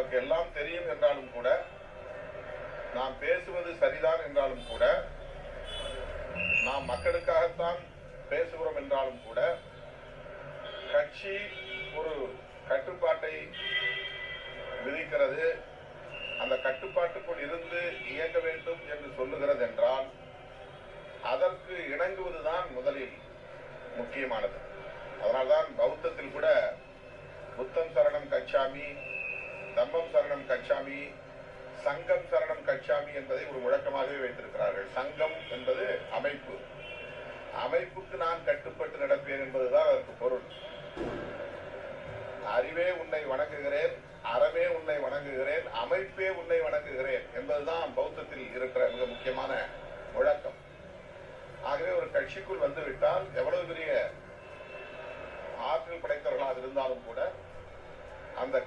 அவருக்கு எல்லாம் தெரியும் என்றாலும் கூட நாம் பேசுவது சரிதான் என்றாலும் கூட நாம் மக்களுக்காகத்தான் பேசுகிறோம் என்றாலும் கூட கட்சி ஒரு கட்டுப்பாட்டை விதிக்கிறது. அந்த கட்டுப்பாட்டுக்குள் இருந்து இயங்க வேண்டும் என்று சொல்லுகிறது என்றால் அதற்கு இணங்குவதுதான் முதலில் முக்கியமானது. அதனால்தான் பௌத்தத்தில் கூட புத்தம் சரணம் கச்சாமி தம்பம் சரணம் கச்சாமி சங்கம் சரணம் கட்சாமி என்பதை ஒரு முழக்கமாகவே வைத்திருக்கிறார்கள். சங்கம் என்பது அமைப்பு. அமைப்புக்கு நான் கட்டுப்பட்டு நடப்பேன் என்பதுதான் அதற்கு பொருள். அறிவே உன்னை வணங்குகிறேன் அறவே உன்னை வணங்குகிறேன் அமைப்பே உன்னை வணங்குகிறேன் என்பதுதான் பௌத்தத்தில் இருக்கிற மிக முக்கியமான முழக்கம். ஆகவே ஒரு கட்சிக்குள் வந்துவிட்டால் எவ்வளவு பெரிய ஆற்றல் படைத்தவர்களாக இருந்தாலும் கூட அந்த